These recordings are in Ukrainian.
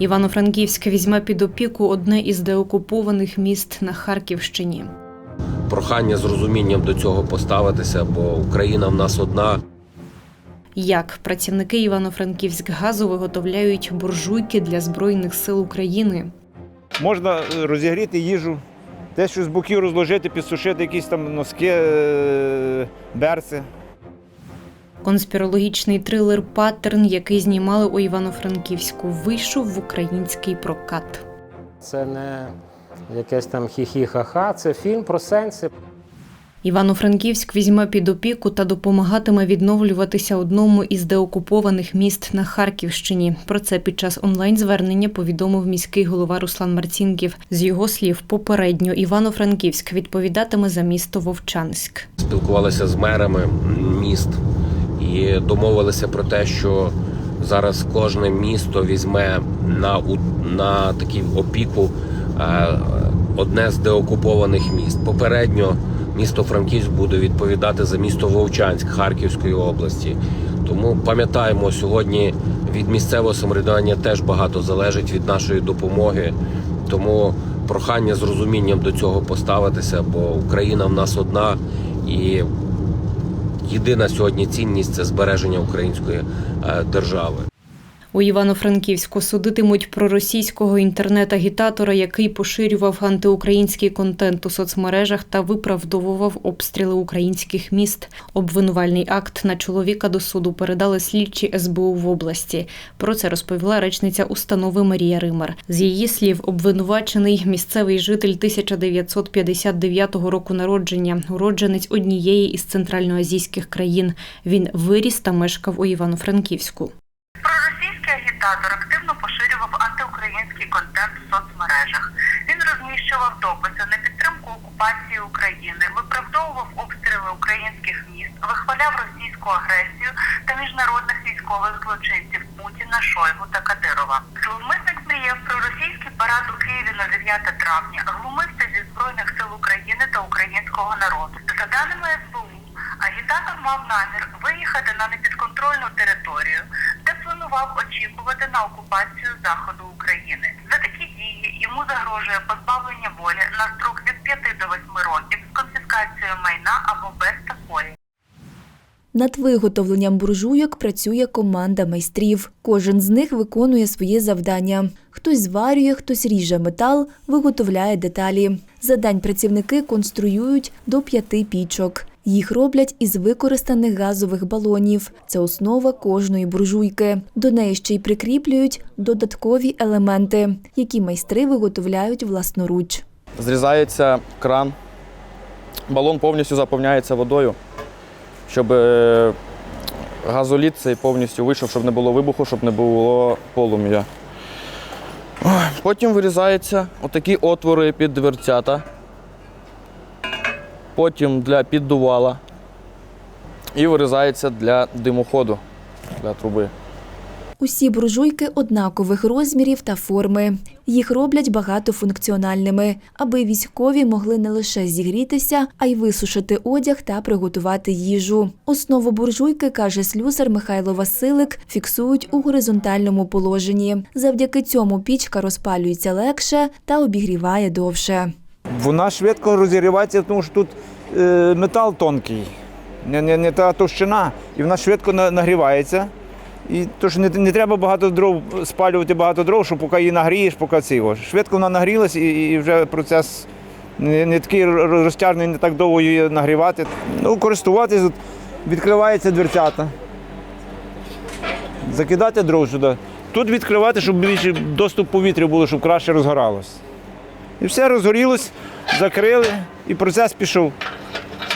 Івано-Франківськ візьме під опіку одне із деокупованих міст на Харківщині. Прохання з розумінням до цього поставитися, бо Україна в нас одна. Як працівники Івано-Франківськ газу виготовляють буржуйки для збройних сил України. Можна е, розігріти їжу, десь щось з боків розложити, підсушити якісь там носки, е, берці. Конспірологічний трилер Паттерн, який знімали у Івано-Франківську, вийшов в український прокат. Це не якесь там хі-хі-ха-ха, це фільм про сенси. Івано-Франківськ візьме під опіку та допомагатиме відновлюватися одному із деокупованих міст на Харківщині. Про це під час онлайн-звернення повідомив міський голова Руслан Марцінків. З його слів, попередньо Івано-Франківськ відповідатиме за місто Вовчанськ. Спілкувалися з мерами міст і домовилися про те, що зараз кожне місто візьме на, на такі опіку е, одне з деокупованих міст. Попередньо місто Франківськ буде відповідати за місто Вовчанськ Харківської області. Тому пам'ятаємо, сьогодні від місцевого самоврядування теж багато залежить від нашої допомоги. Тому прохання з розумінням до цього поставитися, бо Україна в нас одна і єдина сьогодні цінність це збереження української е, держави. У Івано-Франківську судитимуть проросійського інтернет-агітатора, який поширював антиукраїнський контент у соцмережах та виправдовував обстріли українських міст. Обвинувальний акт на чоловіка до суду передали слідчі СБУ в області. Про це розповіла речниця установи Марія Римар. З її слів, обвинувачений місцевий житель 1959 року народження, уродженець однієї із центральноазійських країн. Він виріс та мешкав у Івано-Франківську. Агітатор активно поширював антиукраїнський контент в соцмережах. Він розміщував дописи на підтримку окупації України, виправдовував обстріли українських міст, вихваляв російську агресію та міжнародних військових злочинців Путіна, Шойгу та Кадирова. Зловмисник мріяв про російський парад у Києві на 9 травня, глумився зі збройних сил України та українського народу. За даними СБУ, агітатор мав намір виїхати на непідконтрольну територію, планував очікувати на окупацію заходу України. За такі дії йому загрожує позбавлення волі на строк від 5 до 8 років з конфіскацією майна або без такої. Над виготовленням буржуйок працює команда майстрів. Кожен з них виконує своє завдання. Хтось зварює, хтось ріже метал, виготовляє деталі. За день працівники конструюють до п'яти пічок. Їх роблять із використаних газових балонів. Це основа кожної буржуйки. До неї ще й прикріплюють додаткові елементи, які майстри виготовляють власноруч. Зрізається кран, балон повністю заповняється водою, щоб е, газоліт цей повністю вийшов, щоб не було вибуху, щоб не було полум'я. Потім вирізаються отакі отвори під дверцята, потім для піддувала і вирізається для димоходу, для труби. Усі буржуйки однакових розмірів та форми. Їх роблять багатофункціональними, аби військові могли не лише зігрітися, а й висушити одяг та приготувати їжу. Основу буржуйки, каже слюсар Михайло Василик, фіксують у горизонтальному положенні. Завдяки цьому пічка розпалюється легше та обігріває довше. Вона швидко розігрівається, тому що тут е, метал тонкий, не, не, не та товщина, і вона швидко на- нагрівається. І тож не, не треба багато дров спалювати багато дров, щоб поки її нагрієш, поки ціво. Швидко вона нагрілась і, і вже процес не, не такий ро- розтяжний, не так довго її нагрівати. Ну, користуватись, от відкривається дверцята. Закидати дров сюди. Тут відкривати, щоб більше доступ повітря було, щоб краще розгоралось. І все розгорілось, закрили, і процес пішов.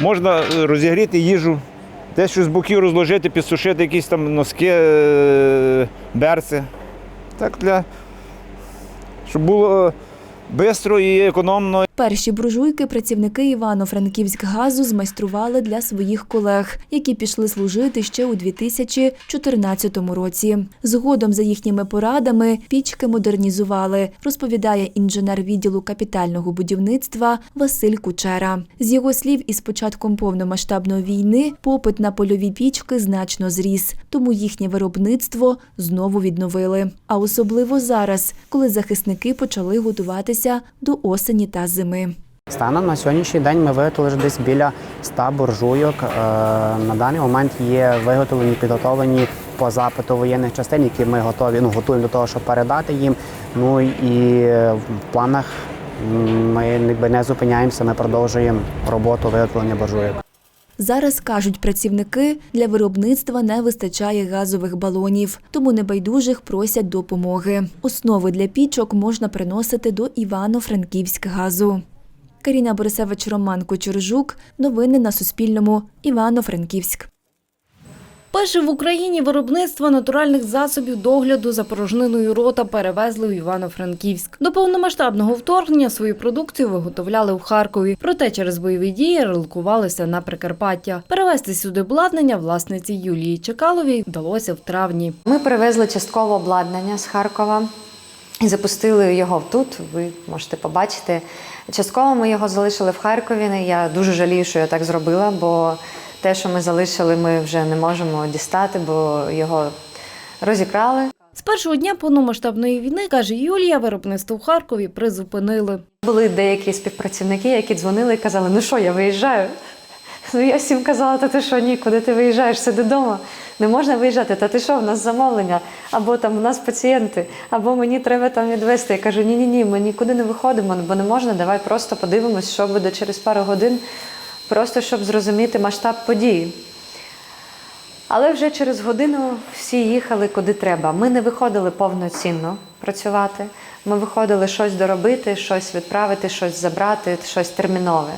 Можна е, розігріти їжу, десь з боків розложити, підсушити якісь там носки, е, берці. Так для, щоб було швидко і економно. Перші буржуйки працівники Івано-Франківськгазу змайстрували для своїх колег, які пішли служити ще у 2014 році. Згодом, за їхніми порадами, пічки модернізували, розповідає інженер відділу капітального будівництва Василь Кучера. З його слів, із початком повномасштабної війни попит на польові пічки значно зріс, тому їхнє виробництво знову відновили. А особливо зараз, коли захисники почали готуватися до осені та зими. Станом на сьогоднішній день ми виготовили десь біля 100 буржуйок. Е, На даний момент є виготовлені, підготовлені по запиту воєнних частин, які ми готові ну, готуємо до того, щоб передати їм. Ну і в планах ми не зупиняємося, ми продовжуємо роботу виготовлення буржуйок. Зараз кажуть працівники, для виробництва не вистачає газових балонів, тому небайдужих просять допомоги. Основи для пічок можна приносити до Івано-Франківськгазу. Каріна Борисевич, Роман Кочержук. Новини на Суспільному. Івано-Франківськ. Перше в Україні виробництво натуральних засобів догляду за порожниною рота перевезли у Івано-Франківськ. До повномасштабного вторгнення свою продукцію виготовляли в Харкові. Проте через бойові дії релокувалися на Прикарпаття. Перевезти сюди обладнання власниці Юлії Чекаловій вдалося в травні. Ми привезли частково обладнання з Харкова і запустили його тут. Ви можете побачити. Частково ми його залишили в Харкові. Я дуже жалію, що я так зробила, бо те, що ми залишили, ми вже не можемо дістати, бо його розікрали. З першого дня повномасштабної війни, каже Юлія, виробництво в Харкові призупинили. Були деякі співпрацівники, які дзвонили і казали: ну що, я виїжджаю. Ну я всім казала, та ти що, ні, куди ти виїжджаєш, сиди вдома. Не можна виїжджати, та ти що, в нас замовлення, або там у нас пацієнти, або мені треба там відвести. Я кажу, ні, ні, ні, ми нікуди не виходимо, бо не можна, давай просто подивимось, що буде через пару годин, просто щоб зрозуміти масштаб події. Але вже через годину всі їхали куди треба. Ми не виходили повноцінно працювати. Ми виходили щось доробити, щось відправити, щось забрати, щось термінове.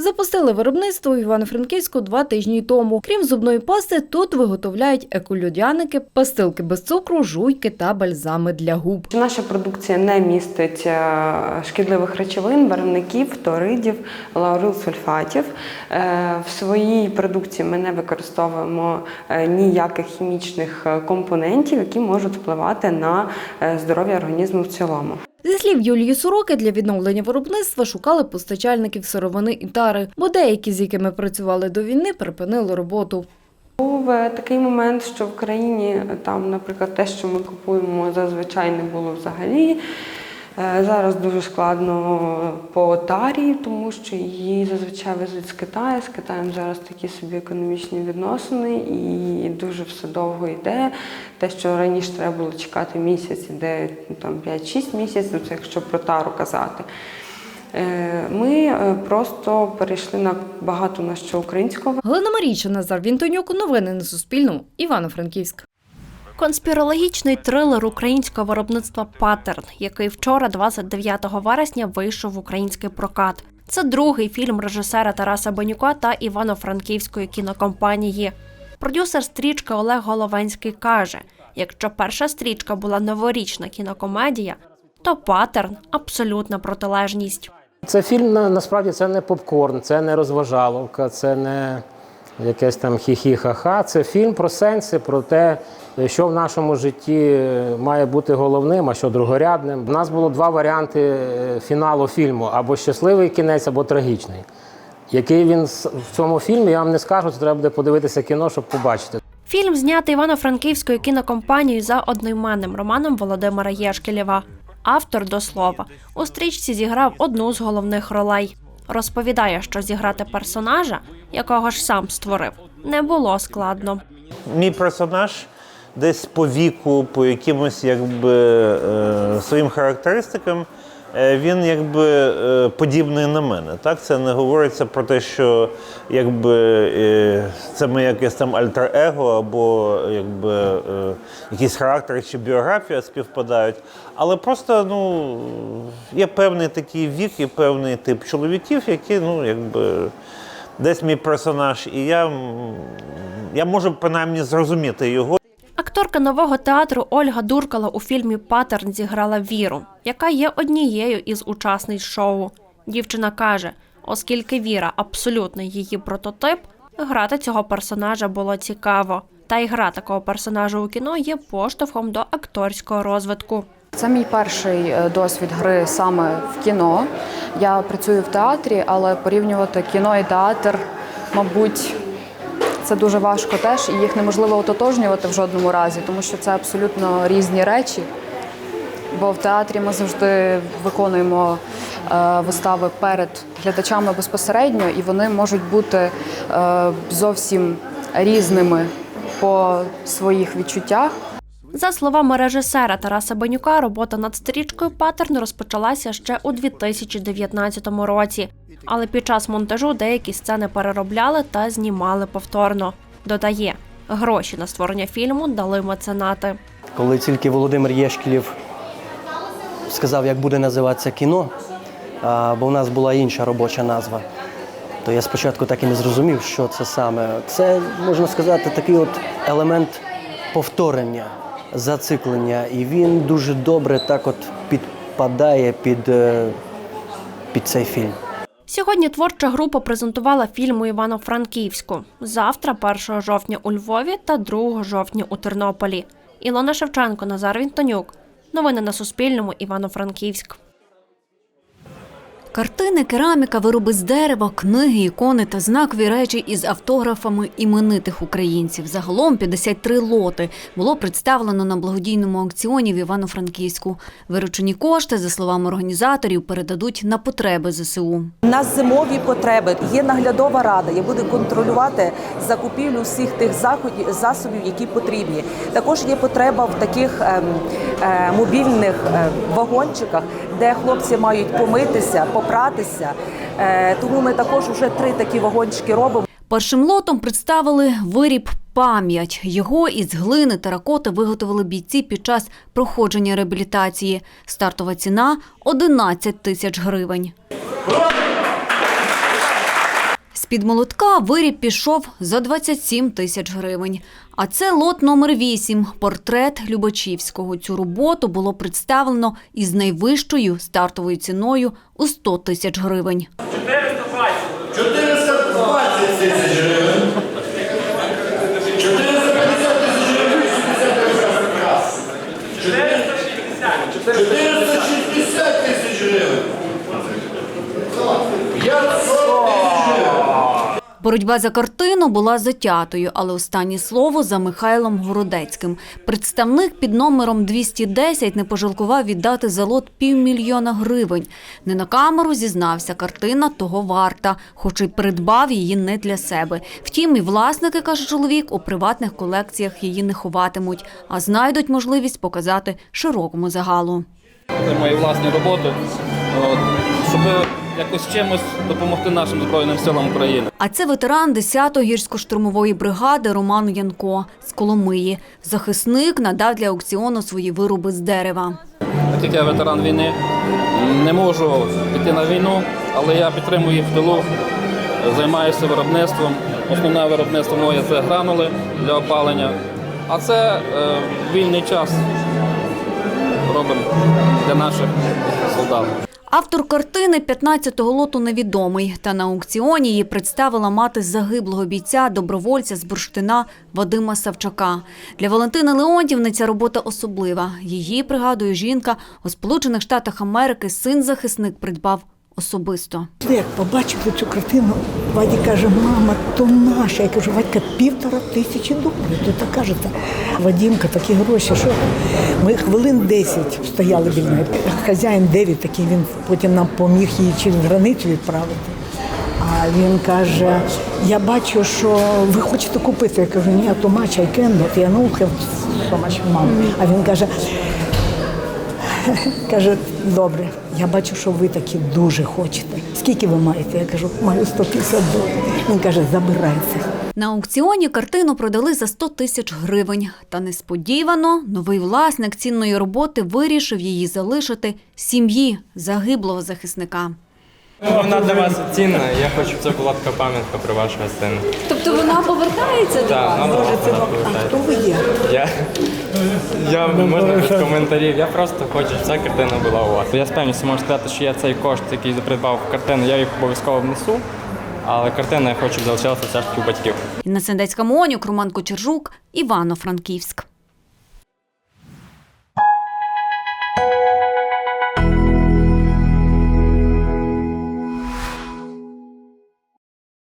Запустили виробництво в Івано-Франківську два тижні тому. Крім зубної пасти, тут виготовляють еколюдяники, пастилки без цукру, жуйки та бальзами для губ. Наша продукція не містить е, шкідливих речовин, барвників, фторидів, лаурилсульфатів. Е, В своїй продукції ми не використовуємо е, ніяких хімічних компонентів, які можуть впливати на здоров'я організму в цілому. Зі слів Юлії Суроки, для відновлення виробництва шукали постачальників сировини і тари, бо деякі, з якими працювали до війни, припинили роботу. Був е, такий момент, що в країні е, там, наприклад, те, що ми купуємо, зазвичай не було взагалі. Е, Зараз дуже складно по тарі, тому що її зазвичай везуть з Китаю. З Китаєм зараз такі собі економічні відносини, і дуже все довго йде. Те, що раніше треба було чекати місяць, іде ну, там 5-6 місяців, це якщо про тару казати. Е, Ми е, просто перейшли на багато на що українського. Галина Марійча, Назар Вінтонюк. Новини на Суспільному. Івано-Франківськ. Конспірологічний трилер українського виробництва Паттерн, який вчора, 29 вересня, вийшов в український прокат. Це другий фільм режисера Тараса Банюка та Івано-Франківської кінокомпанії. Продюсер стрічки Олег Головенський каже: якщо перша стрічка була новорічна кінокомедія, то паттерн абсолютна протилежність. Це фільм на- насправді це не попкорн, це не розважаловка, це не якесь там хі-хі-ха-ха. Це фільм про сенси, про те, що в нашому житті має бути головним, а що другорядним. У нас було два варіанти е, фіналу фільму: або щасливий кінець, або трагічний. Який він в цьому фільмі, я вам не скажу, це треба буде подивитися кіно, щоб побачити. Фільм знятий Івано-Франківською кінокомпанією за одноіменним романом Володимира Єшкелєва. Автор до слова у стрічці зіграв одну з головних ролей. Розповідає, що зіграти персонажа, якого ж сам створив, не було складно. Мій персонаж десь по віку, по якимось якби е, своїм характеристикам, е, він якби е, подібний на мене. Так, це не говориться про те, що якби це моє якесь там альтер-его або якби е, якийсь характер чи біографія співпадають. Але просто ну є певний такий вік і певний тип чоловіків, які ну якби. Десь мій персонаж, і я, я можу принаймні зрозуміти його. Акторка нового театру Ольга Дуркала у фільмі Паттерн зіграла Віру, яка є однією із учасниць шоу. Дівчина каже, оскільки Віра абсолютно її прототип, грати цього персонажа було цікаво. Та й гра такого персонажа у кіно є поштовхом до акторського розвитку. Це мій перший е, досвід гри саме в кіно. Я працюю в театрі, але порівнювати кіно і театр, мабуть, це дуже важко теж, і їх неможливо ототожнювати в жодному разі, тому що це абсолютно різні речі. Бо в театрі ми завжди виконуємо е, вистави перед глядачами безпосередньо, і вони можуть бути е, зовсім різними по своїх відчуттях. За словами режисера Тараса Банюка, робота над стрічкою Паттерн розпочалася ще у 2019 році, але під час монтажу деякі сцени переробляли та знімали повторно. Додає, гроші на створення фільму дали меценати. Коли тільки Володимир Єшкілів сказав, як буде називатися кіно, бо в нас була інша робоча назва, то я спочатку так і не зрозумів, що це саме. Це, можна сказати, такий от елемент повторення, зациклення. І він дуже добре так от підпадає під, е, під цей фільм. Сьогодні творча група презентувала фільм у Івано-Франківську. Завтра, 1 жовтня у Львові та 2 жовтня у Тернополі. Ілона Шевченко, Назар Вінтонюк. Новини на Суспільному. Івано-Франківськ. Картини, кераміка, вироби з дерева, книги, ікони та знакові речі із автографами іменитих українців. Загалом 53 лоти було представлено на благодійному аукціоні в Івано-Франківську. Виручені кошти, за словами організаторів, передадуть на потреби ЗСУ. У нас зимові потреби. Є наглядова рада, яка буде контролювати закупівлю всіх тих заходів засобів, які потрібні. Також є потреба в таких ем, е, мобільних е, вагончиках, де хлопці мають помитися, попратися. Е, тому ми також вже три такі вагончики робимо. Першим лотом представили виріб пам'ять. Його із глини теракоти виготовили бійці під час проходження реабілітації. Стартова ціна 11 тисяч гривень. З-під молотка виріб пішов за 27 тисяч гривень. А це лот номер 8 – портрет Любачівського. Цю роботу було представлено із найвищою стартовою ціною у 100 тисяч гривень. 420 тисяч гривень. Боротьба за картину була затятою, але останнє слово за Михайлом Городецьким. Представник під номером 210 не пожалкував віддати за лот півмільйона гривень. Не на камеру зізнався, картина того варта, хоч і придбав її не для себе. Втім, і власники, каже чоловік, у приватних колекціях її не ховатимуть, а знайдуть можливість показати широкому загалу. Це мої власні роботи, щоб якось чимось допомогти нашим Збройним силам України. А це ветеран 10-ї гірсько-штурмової бригади Роман Янко з Коломиї. Захисник надав для аукціону свої вироби з дерева. Так як я ветеран війни, не можу піти на війну, але я підтримую їх в тилу, займаюся виробництвом. Основне виробництво моє це гранули для опалення. А це е, вільний час робимо для наших солдат. Автор картини 15-го лоту невідомий. Та на аукціоні її представила мати загиблого бійця, добровольця з бурштина Вадима Савчака. Для Валентини Леонтівни ця робота особлива. Її, пригадує жінка, у Сполучених Штатах Америки син-захисник придбав особисто. Як побачив цю картину, Вадя каже, мама, то наша. Я кажу, Вадька, півтора тисячі доларів. То так кажете, Вадімка, такі гроші, що ми хвилин 10 стояли біля неї. Хазяїн 9 такий, він потім нам поміг її через границю відправити. А він каже: я бачу, що ви хочете купити. Я кажу, ні, то much I can, but я have so much money. А він каже, Каже, добре, я бачу, що ви такі дуже хочете. Скільки ви маєте? Я кажу, маю 150 доларів. Він каже, забирайте. На аукціоні картину продали за 100 тисяч гривень. Та несподівано новий власник цінної роботи вирішив її залишити сім'ї загиблого захисника. Вона для вас цінна. Я хочу, щоб це була така пам'ятка про вашого сина. Тобто вона повертається до Так, вона вас? до вас повертається. Хто ви є? Я, я можна без коментарів. Я просто хочу, щоб ця картина була у вас. Я з певністю можу сказати, що я цей кошт, який придбав картину, я їх обов'язково внесу. Але картина я хочу щоб залишилася все ж таки у батьків. Інна Сендецька Монюк, Роман Кочержук, Івано-Франківськ.